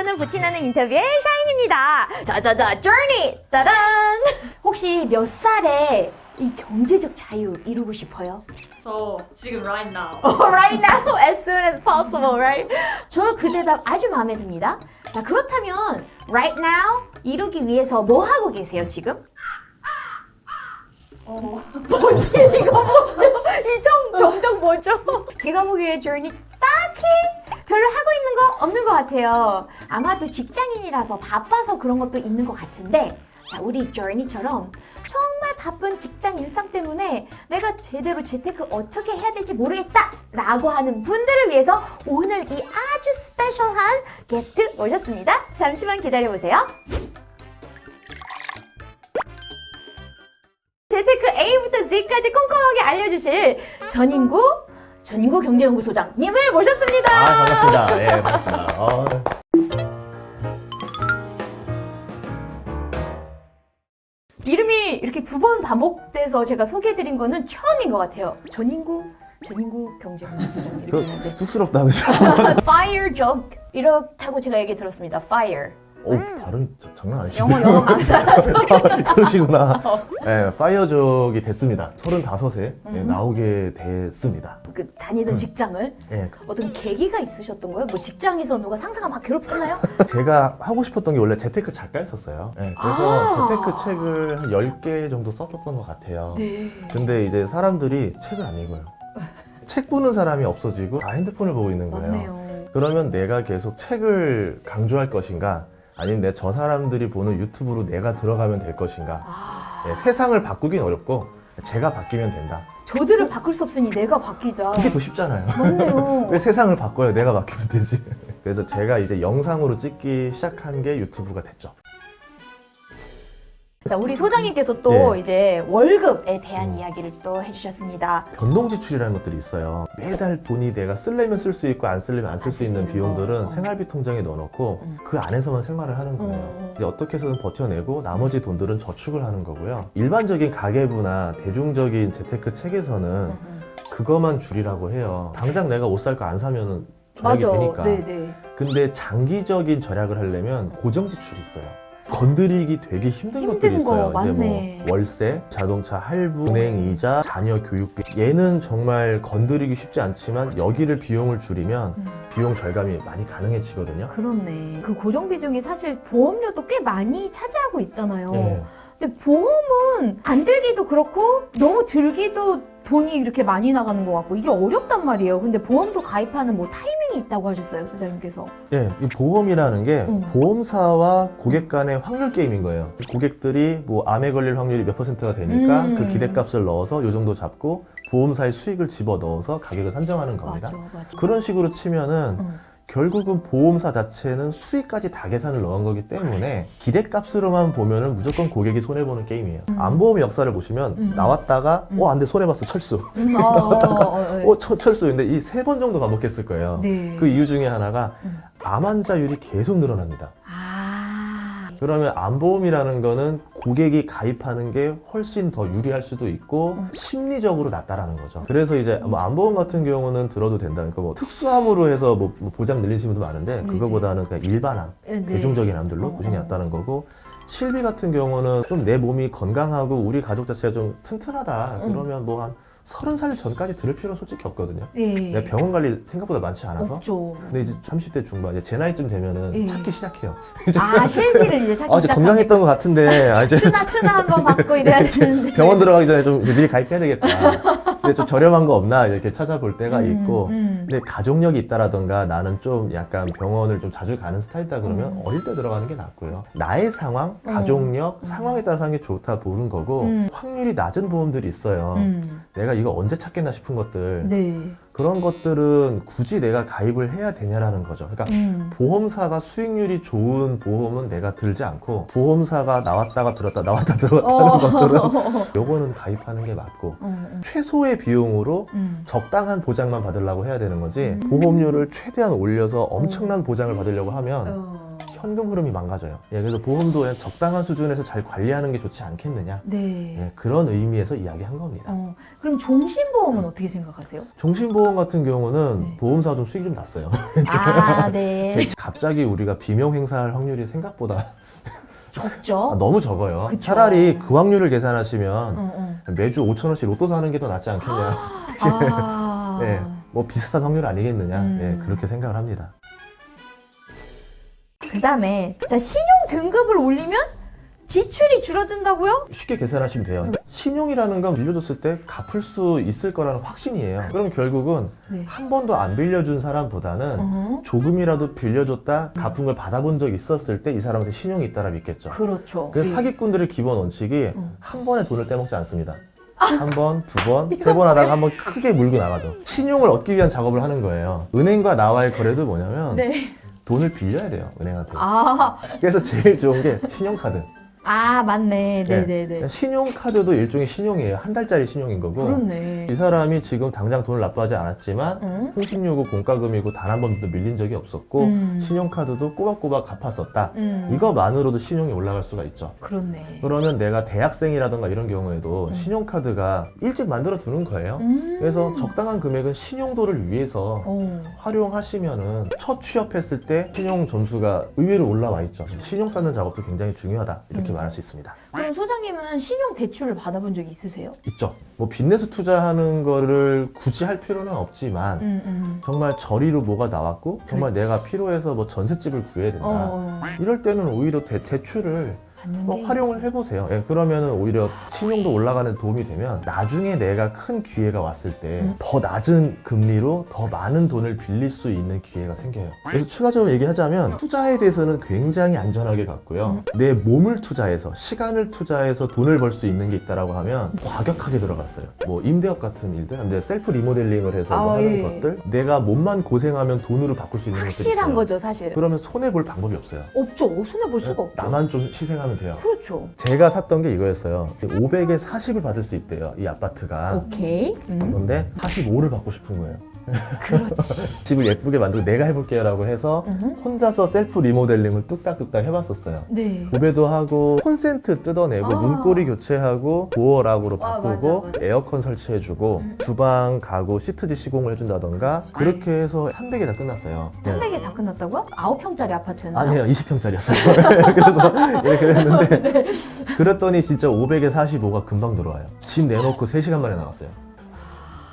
저는 부티나는 인터뷰의 샤인입니다. 자자자, journey! 따단! 혹시 몇 살에 이 경제적 자유 이루고 싶어요? 저 지금 right now. right now, as soon as possible, right? 저 그 대답 아주 마음에 듭니다. 자, 그렇다면 right now 이루기 위해서 뭐 하고 계세요, 지금? 어, 뭐지? 이거 뭐죠? 이 정, 정적 뭐죠? 제가 보기에 journey 딱히 별로 하고 있는 거 없는 것 같아요. 아마도 직장인이라서 바빠서 그런 것도 있는 것 같은데, 자, 우리 journey처럼 정말 바쁜 직장 일상 때문에 내가 제대로 재테크 어떻게 해야 될지 모르겠다! 라고 하는 분들을 위해서 오늘 이 아주 스페셜한 게스트 모셨습니다. 잠시만 기다려보세요. 재테크 A부터 Z까지 꼼꼼하게 알려주실 전인구 전인구 경제연구소장님을 모셨습니다. 아 반갑습니다. 예 반갑습니다. 어, 이름이 이렇게 두 번 반복돼서 제가 소개해드린 거는 처음인 것 같아요. 전인구 전인구 경제연구소장 이렇게 그 했는데 쑥스럽다 그죠? Fire Jog 이렇다고 제가 얘기 들었습니다. Fire 오 발음 자- 장난 아니시네. 영어 영어 강사라서 그러시구나. 예, 파이어족이 됐습니다. 35세 예, 나오게 됐습니다. 그 다니던 직장을 예, 어떤 계기가 있으셨던 거예요? 뭐 직장에서 누가 상사가 막 괴롭혔나요? 제가 하고 싶었던 게 원래 재테크 작가였었어요. 예, 그래서 아. 재테크 책을 한 10개 정도 썼었던 것 같아요. 네. 근데 이제 사람들이 책을 안 읽어요. 책 보는 사람이 없어지고 다 핸드폰을 보고 있는 거예요. 맞네요. 그러면 내가 계속 책을 강조할 것인가? 아니면 내 저 사람들이 보는 유튜브로 내가 들어가면 될 것인가? 아, 예, 세상을 바꾸긴 어렵고 제가 바뀌면 된다. 저들을 바꿀 수 없으니 내가 바뀌자. 그게 더 쉽잖아요. 맞네요. 왜 세상을 바꿔요? 내가 바뀌면 되지. 그래서 제가 이제 영상으로 찍기 시작한 게 유튜브가 됐죠. 자, 우리 소장님께서 또 네. 이제 월급에 대한 이야기를 또 해주셨습니다. 변동 지출이라는 것들이 있어요. 매달 돈이 내가 쓸려면 쓸 수 있고 안 쓸려면 안 쓸 수 있는 비용들은 거. 어. 생활비 통장에 넣어놓고 음. 그 안에서만 생활을 하는 거예요. 음. 이제 어떻게 해서든 버텨내고 나머지 돈들은 저축을 하는 거고요. 일반적인 가계부나 대중적인 재테크 책에서는 음. 그것만 줄이라고 해요. 당장 내가 옷 살 거 안 사면은 절약이 맞아. 되니까. 네네. 근데 장기적인 절약을 하려면 고정 지출이 있어요. 건드리기 되게 힘든, 힘든 것들이 거 있어요. 맞네. 뭐 월세, 자동차 할부, 은행 이자, 자녀 교육비. 얘는 정말 건드리기 쉽지 않지만 여기를 비용을 줄이면 음. 비용 절감이 많이 가능해지거든요. 그렇네. 그 고정 비중이 사실 보험료도 꽤 많이 차지하고 있잖아요. 예. 근데 보험은 안 들기도 그렇고 너무 들기도 돈이 이렇게 많이 나가는 것 같고 이게 어렵단 말이에요. 근데 보험도 가입하는 뭐 타 이밍이 있다고 하셨어요, 소장님께서. 예, 이 보험이라는 게 음. 보험사와 고객 간의 확률 게임인 거예요. 고객들이 뭐 암에 걸릴 확률이 몇 퍼센트가 되니까 음. 그 기대값을 넣어서 요 정도 잡고 보험사의 수익을 집어 넣어서 가격을 산정하는 겁니다. 맞아, 맞아. 그런 식으로 치면은 음. 결국은 보험사 자체는 수익까지 다 계산을 넣은 거기 때문에. 기대값으로만 보면은 무조건 고객이 손해보는 게임이에요. 음. 안보험의 역사를 보시면 음. 나왔다가 음. 어, 안 돼, 손해봤어, 철수. 음, 어, 어, 어, 어, 어, 철, 철수. 근데 이 세 번 정도 반복했을 거예요. 네. 그 이유 중에 하나가 음. 암 환자율이 계속 늘어납니다. 아. 그러면 암보험이라는 거는 고객이 가입하는 게 훨씬 더 유리할 수도 있고 음. 심리적으로 낫다라는 거죠. 그래서 이제 뭐 암보험 같은 경우는 들어도 된다. 그러니까 뭐 특수암으로 해서 뭐 보장 늘리시는 분도 많은데 그거보다는 그냥 일반암, 네. 대중적인 암들로 어, 보장이 어. 낫다는 거고 실비 같은 경우는 좀 내 몸이 건강하고 우리 가족 자체가 좀 튼튼하다. 음. 그러면 뭐한 서른 살 전까지 들을 필요는 솔직히 없거든요. 네. 내가 병원 관리 생각보다 많지 않아서. 없죠. 근데 이제 30대 중반, 이제 제 나이쯤 되면은 예. 찾기 시작해요. 아, 실비를 이제 찾기 아, 이제 시작하고 건강했던 것 같은데, 아, 이제 추나 추나 한번 받고 이래야 되는데. 병원 들어가기 전에 좀 미리 가입해야 되겠다. 근데 좀 저렴한 거 없나 이렇게 찾아볼 때가 음, 있고, 음. 근데 가족력이 있다라던가 나는 좀 약간 병원을 좀 자주 가는 스타일이다 그러면 음. 어릴 때 들어가는 게 낫고요. 나의 상황, 음. 가족력, 음. 상황에 따라서 하는 게 좋다 보는 거고, 음. 확률이 낮은 보험들이 있어요. 음. 내가 이거 언제 찾겠나 싶은 것들. 네. 그런 것들은 굳이 내가 가입을 해야 되냐라는 거죠. 그러니까 음. 보험사가 수익률이 좋은 보험은 내가 들지 않고 보험사가 나왔다가 들었다 나왔다 들었다는 어. 것들은 요거는 가입하는 게 맞고 음, 최소의 비용으로 음. 적당한 보장만 받으려고 해야 되는 거지 음. 보험료를 최대한 올려서 엄청난 보장을 받으려고 하면 어. 현금 흐름이 망가져요. 예, 그래서 보험도 적당한 수준에서 잘 관리하는 게 좋지 않겠느냐. 네. 예, 그런 의미에서 이야기한 겁니다. 어, 그럼 종신보험은 어떻게 생각하세요? 종신보험 같은 경우는 네. 보험사가 좀 수익이 좀 났어요. 아, 네. 갑자기 우리가 비명 행사할 확률이 생각보다 적죠? 아, 너무 적어요. 그쵸. 차라리 그 확률을 계산하시면 어, 어. 매주 5천 원씩 로또 사는 게 더 낫지 않겠냐. 아. 네, 뭐 비슷한 확률 아니겠느냐. 음. 예, 그렇게 생각을 합니다. 그 다음에, 자, 신용 등급을 올리면 지출이 줄어든다고요? 쉽게 계산하시면 돼요. 신용이라는 건 빌려줬을 때 갚을 수 있을 거라는 확신이에요. 그럼 결국은 네. 한 번도 안 빌려준 사람보다는 어, 조금이라도 빌려줬다 갚은 걸 받아본 적 있었을 때 이 사람한테 신용이 있다라 믿겠죠. 그렇죠. 그래서 네. 사기꾼들의 기본 원칙이 음. 한 번에 돈을 떼먹지 않습니다. 한 번, 두 번, 세 번 하다가 한 번 크게 물고 나가죠. 신용을 얻기 위한 작업을 하는 거예요. 은행과 나와의 거래도 뭐냐면 네. 돈을 빌려야 돼요, 은행한테. 아, 그래서 제일 좋은 게 신용카드. 아, 맞네. 네. 네네 네. 신용카드도 일종의 신용이에요. 한 달짜리 신용인 거고. 그렇네. 이 사람이 지금 당장 돈을 납부하지 않았지만 응? 통신료고 공과금이고 단 한 번도 밀린 적이 없었고 음. 신용카드도 꼬박꼬박 갚았었다. 음. 이거만으로도 신용이 올라갈 수가 있죠. 그렇네. 그러면 내가 대학생이라던가 이런 경우에도 음. 신용카드가 일찍 만들어 두는 거예요. 음. 그래서 적당한 금액은 신용도를 위해서 어. 활용하시면은 첫 취업했을 때 신용 점수가 의외로 올라와 있죠. 신용 쌓는 작업도 굉장히 중요하다 이렇게 음. 말할 수 있습니다. 그럼 소장님은 신용 대출을 받아본 적 있으세요? 있죠. 뭐 빚내서 투자하는 거를 굳이 할 필요는 없지만 음, 음. 정말 저리로 뭐가 나왔고 정말 그렇지. 내가 필요해서 뭐 전셋집을 구해야 된다. 어, 어. 이럴 때는 오히려 대, 대출을 게 활용을 해보세요. 예, 그러면은 오히려 신용도 올라가는 도움이 되면 나중에 내가 큰 기회가 왔을 때 음. 더 낮은 금리로 더 많은 돈을 빌릴 수 있는 기회가 생겨요. 그래서 추가적으로 얘기하자면 투자에 대해서는 굉장히 안전하게 갔고요. 음. 내 몸을 투자해서 시간을 투자해서 돈을 벌 수 있는 게 있다라고 하면 과격하게 들어갔어요. 뭐 임대업 같은 일들, 근데 셀프 리모델링을 해서 뭐 아, 하는 예. 것들, 내가 몸만 고생하면 돈으로 바꿀 수 있는 것들이 확실한 있어요. 거죠, 사실. 그러면 손해 볼 방법이 없어요. 없죠. 손해 볼 수가 없죠. 나만 좀 희생하면 돼요. 그렇죠. 제가 샀던 게 이거였어요. 500에 40을 받을 수 있대요. 이 아파트가. 오케이. 음. 그런데 45를 받고 싶은 거예요. 그렇지. 집을 예쁘게 만들고 내가 해볼게요라고 해서 음. 혼자서 셀프 리모델링을 뚝딱뚝딱 해봤었어요. 네. 도배도 하고 콘센트 뜯어내고 아. 문고리 교체하고 도어락으로 아, 바꾸고 맞아, 맞아. 에어컨 설치해주고 음. 주방 가구 시트지 시공을 해준다던가 그렇게 해서 300에 다 끝났어요. 네. 300에 다 끝났다고요? 9평짜리 아파트였나요? 아니에요 20평짜리였어요 그래서 이렇게 했는데 네. 그랬더니 진짜 500에 45가 금방 들어와요 집 내놓고 3시간 만에 나왔어요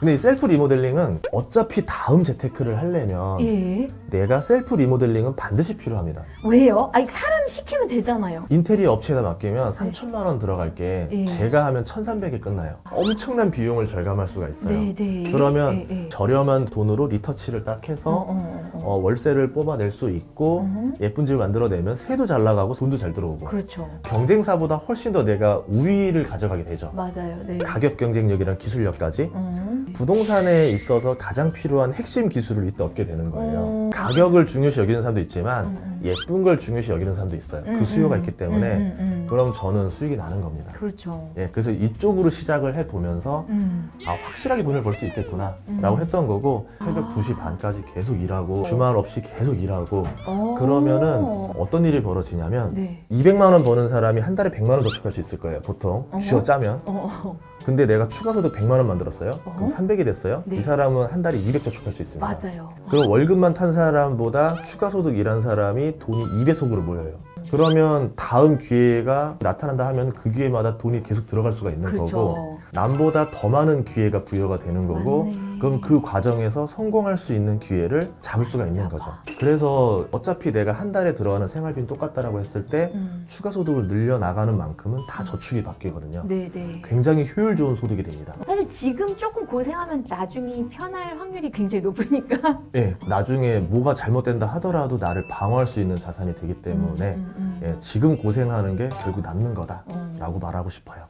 근데 이 셀프 리모델링은 어차피 다음 재테크를 하려면 예. 내가 셀프 리모델링은 반드시 필요합니다 왜요? 아니, 사람 시키면 되잖아요. 인테리어 업체에다 맡기면 3천만 원 들어갈 게 네. 예. 제가 하면 1,300에 끝나요 엄청난 비용을 절감할 수가 있어요 네, 네. 그러면 예, 예. 저렴한 돈으로 리터치를 딱 어, 해서 어, 어, 어. 어, 월세를 뽑아낼 수 있고 음. 예쁜 집을 만들어내면 새도 잘 나가고 돈도 잘 들어오고 그렇죠. 경쟁사보다 훨씬 더 내가 우위를 가져가게 되죠. 맞아요. 네. 가격 경쟁력이랑 기술력까지 음. 부동산에 있어서 가장 필요한 핵심 기술을 이때 얻게 되는 거예요. 음, 가격을 중요시 여기는 사람도 있지만 음, 음. 예쁜 걸 중요시 여기는 사람도 있어요. 음, 그 수요가 음. 있기 때문에 음, 음, 음. 그럼 저는 수익이 나는 겁니다. 그렇죠. 예, 그래서 이쪽으로 시작을 해 보면서 음. 아, 확실하게 돈을 벌 수 있겠구나 음. 라고 했던 거고 새벽 아. 2시 반까지 계속 일하고 주말 없이 계속 일하고 어. 그러면은 어떤 일이 벌어지냐면 네. 200만 원 버는 사람이 한 달에 100만 원 저축할 수 있을 거예요, 보통. 어허. 쥐어 짜면. 어, 어. 근데 내가 추가 소득 100만 원 만들었어요. 그럼 어허. 300이 됐어요. 네. 이 사람은 한 달에 200 저축할 수 있습니다. 맞아요. 그리고 월급만 탄 사람보다 추가 소득 일한 사람이 돈이 2배속으로 모여요. 그러면 다음 기회가 나타난다 하면 그 기회마다 돈이 계속 들어갈 수가 있는 거고 그렇죠. 남보다 더 많은 기회가 부여가 되는 거고 맞네. 그럼 그 과정에서 성공할 수 있는 기회를 잡을 수가 있는 잡아. 거죠. 그래서 어차피 내가 한 달에 들어가는 생활비는 똑같다라고 했을 때 음. 추가 소득을 늘려 나가는 만큼은 다 저축이 바뀌거든요. 네, 네. 굉장히 효율 좋은 소득이 됩니다. 사실 지금 조금 고생하면 나중에 편할 확률이 굉장히 높으니까. 예, 나중에 뭐가 잘못된다 하더라도 나를 방어할 수 있는 자산이 되기 때문에 음, 음, 음. 예, 지금 고생하는 게 결국 남는 거다라고 어. 말하고 싶어요.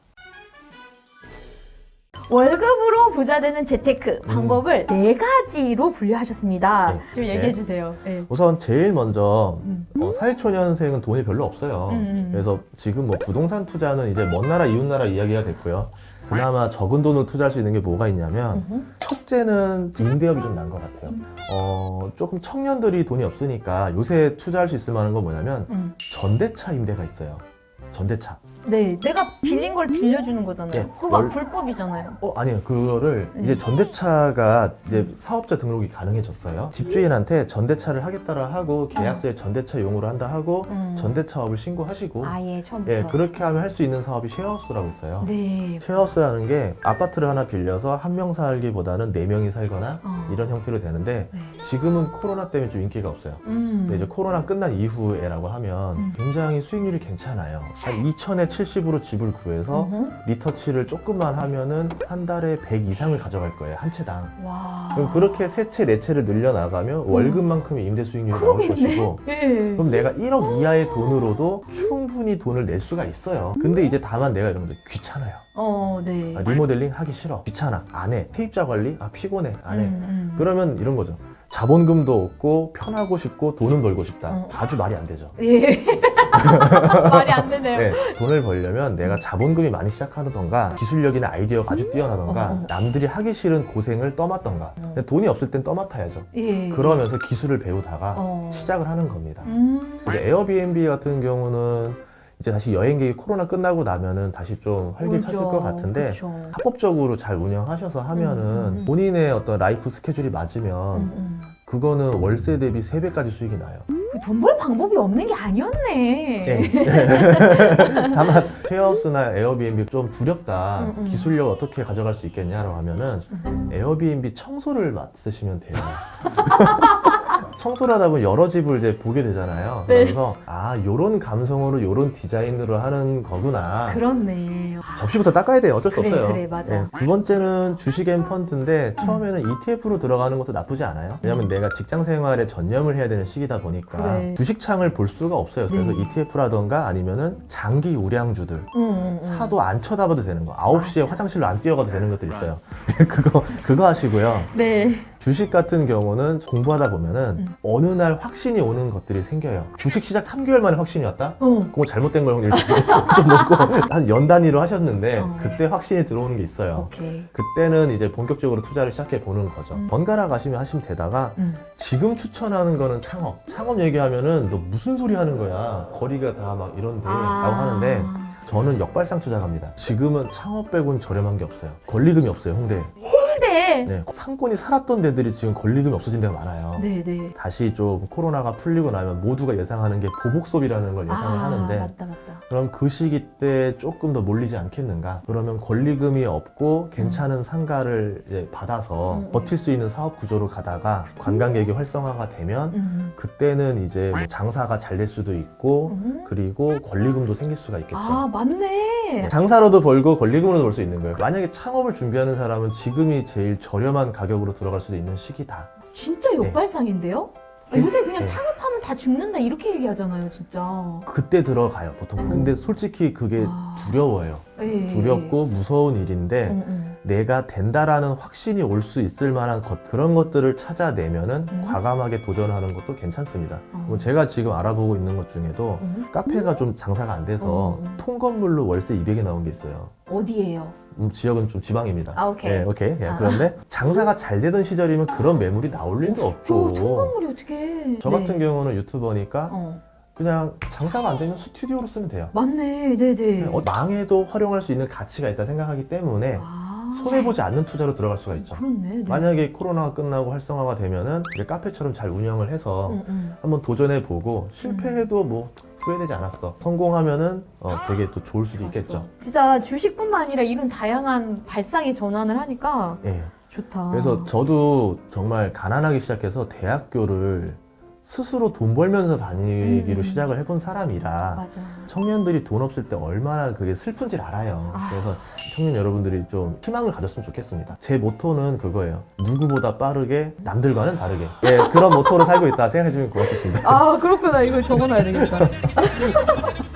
월급으로 부자 되는 재테크 방법을 네 가지로 분류하셨습니다. 네. 좀 네. 얘기해 주세요. 네. 우선 제일 먼저 음. 어, 사회초년생은 돈이 별로 없어요. 음, 음. 그래서 지금 뭐 부동산 투자는 이제 먼 나라 이웃 나라 이야기가 됐고요. 그나마 적은 돈으로 투자할 수 있는 게 뭐가 있냐면 음흠. 첫째는 임대업이 좀 난 것 같아요. 어, 조금 청년들이 돈이 없으니까 요새 투자할 수 있을 만한 건 뭐냐면 음. 전대차 임대가 있어요. 전대차. 네, 내가 빌린 걸 빌려주는 거잖아요. 네, 그거 월- 불법이잖아요. 어, 아니요. 그거를 네. 이제 전대차가 이제 사업자 등록이 가능해졌어요. 집주인한테 전대차를 하겠다라 하고 계약서에 전대차 용으로 한다 하고 음. 전대차업을 신고하시고 아예 처음부터. 예, 그렇게 하면 할 수 있는 사업이 쉐어하우스라고 있어요. 네. 쉐어하우스라는 게 아파트를 하나 빌려서 한 명 살기보다는 네 명이 살거나 어. 이런 형태로 되는데 네. 지금은 코로나 때문에 좀 인기가 없어요. 음. 근데 이제 코로나 끝난 이후에라고 하면 음. 굉장히 수익률이 괜찮아요. 한 2천에 70으로 집을 구해서 음흠. 리터치를 조금만 하면은 한 달에 100 이상을 가져갈 거예요. 한 채당. 와. 그럼 그렇게 세 채, 네 채를 늘려나가면 월급만큼의 임대 수익률이 나올 음. 것이고 예. 그럼 내가 1억 이하의 돈으로도 충분히 돈을 낼 수가 있어요. 근데 이제 다만 내가 이런 거 귀찮아요. 어, 네. 아, 리모델링 하기 싫어. 귀찮아. 안 해. 세입자 관리? 아, 피곤해. 안 해. 음, 음. 그러면 이런 거죠. 자본금도 없고 편하고 싶고 돈은 벌고 싶다. 어. 아주 말이 안 되죠. 예. 말이 안 되네요. 네, 돈을 벌려면 내가 자본금이 많이 시작하던가 기술력이나 아이디어가 아주 뛰어나던가 어, 어. 남들이 하기 싫은 고생을 떠맡던가 근데 돈이 없을 땐 떠맡아야죠. 예. 그러면서 기술을 배우다가 어. 시작을 하는 겁니다. 음. 에어비앤비 같은 경우는 이제 다시 여행객이 코로나 끝나고 나면은 다시 좀 활기를 찾을 것 같은데 그쵸. 합법적으로 잘 운영하셔서 하면은 음, 음. 본인의 어떤 라이프 스케줄이 맞으면 음, 음. 그거는 월세 대비 3배까지 수익이 나요. 돈 벌 방법이 없는 게 아니었네. 네. 다만 쉐어하우스나 에어비앤비 좀 두렵다. 음, 음. 기술력 어떻게 가져갈 수 있겠냐라고 하면은 음. 에어비앤비 청소를 맡으시면 돼요. 청소를 하다 보면 여러 집을 이제 보게 되잖아요. 네. 그래서 아 요런 감성으로 요런 디자인으로 하는 거구나. 그렇네. 아, 접시부터 닦아야 돼요. 어쩔 수 그래, 없어요. 네. 그래, 맞아. 두 번째는 주식 앤 펀드인데 처음에는 ETF로 들어가는 것도 나쁘지 않아요. 왜냐면 내가 직장 생활에 전념을 해야 되는 시기다 보니까 그래. 주식창을 볼 수가 없어요. 그래서 네. ETF라던가 아니면은 장기 우량주들 음, 음, 음. 사도 안 쳐다봐도 되는 거. 9시에 맞아. 화장실로 안 뛰어가도 되는 것들 있어요. 그거 그거 하시고요. 네. 주식 같은 경우는 공부하다 보면은 음. 어느 날 확신이 오는 것들이 생겨요. 주식 시작 3개월 만에 확신이 왔다? 어. 그거 잘못된 걸 이렇게 좀 놓고 한 연 단위로 하셨는데 어. 그때 확신이 들어오는 게 있어요. 오케이. 그때는 이제 본격적으로 투자를 시작해 보는 거죠. 음. 번갈아 가시면 하시면 되다가 음. 지금 추천하는 거는 창업. 창업 얘기하면은 너 무슨 소리 하는 거야? 거리가 다 막 이런데 아. 라고 하는데 저는 역발상 투자 갑니다. 지금은 창업 빼고는 저렴한 게 없어요. 권리금이 없어요, 홍대 에. 근데 네, 상권이 살았던 데들이 지금 권리금이 없어진 데가 많아요. 네, 네. 다시 좀 코로나가 풀리고 나면 모두가 예상하는 게 보복 소비라는 걸 예상을 아, 하는데 맞다, 맞다. 그럼 그 시기 때 조금 더 몰리지 않겠는가? 그러면 권리금이 없고 괜찮은 상가를 이제 받아서 음, 음. 버틸 수 있는 사업 구조로 가다가 관광객이 활성화가 되면 음. 그때는 이제 뭐 장사가 잘 될 수도 있고 음. 그리고 권리금도 생길 수가 있겠죠. 아, 맞네. 장사로도 벌고 권리금으로도 벌 수 있는 거예요. 만약에 창업을 준비하는 사람은 지금이 제일 저렴한 가격으로 들어갈 수도 있는 시기다. 진짜 역발상인데요? 아, 요새 그냥 네. 창업하면 다 죽는다 이렇게 얘기하잖아요, 진짜. 그때 들어가요, 보통. 근데 솔직히 그게 아. 두려워요. 예. 두렵고 무서운 일인데 음, 음. 내가 된다라는 확신이 올 수 있을 만한 것 그런 것들을 찾아내면은 음. 과감하게 도전하는 것도 괜찮습니다. 어. 뭐 제가 지금 알아보고 있는 것 중에도 음. 카페가 좀 장사가 안 돼서 음. 통건물로 월세 200에 나온 게 있어요. 어디예요? 음, 지역은 좀 지방입니다. 아, 오케이. 예, 오케이. 예, 아. 그런데 장사가 잘 되던 시절이면 그런 매물이 나올 일도 저 없고. 통건물이 어떻게? 저 같은 경우는 유튜버니까 어. 그냥 장사가 안 되면 스튜디오로 쓰면 돼요. 맞네, 네, 네. 어, 망해도 활용할 수 있는 가치가 있다 생각하기 때문에 아. 손해 보지 않는 투자로 들어갈 수가 있죠. 그렇네. 네. 만약에 코로나가 끝나고 활성화가 되면은 이제 카페처럼 잘 운영을 해서 음, 음. 한번 도전해 보고 실패해도 뭐 후회되지 않았어. 성공하면은 어, 되게 또 좋을 수도 있겠죠. 진짜 주식뿐만 아니라 이런 다양한 발상의 전환을 하니까 예. 좋다. 그래서 저도 정말 가난하게 시작해서 대학교를 스스로 돈 벌면서 다니기로 음. 시작을 해본 사람이라 맞아. 청년들이 돈 없을 때 얼마나 그게 슬픈지를 알아요. 아. 그래서 청년 여러분들이 좀 희망을 가졌으면 좋겠습니다. 제 모토는 그거예요. 누구보다 빠르게 남들과는 다르게. 예, 그런 모토로 살고 있다 생각해 주면 고맙겠습니다. 아 그렇구나. 이걸 적어놔야 되겠다.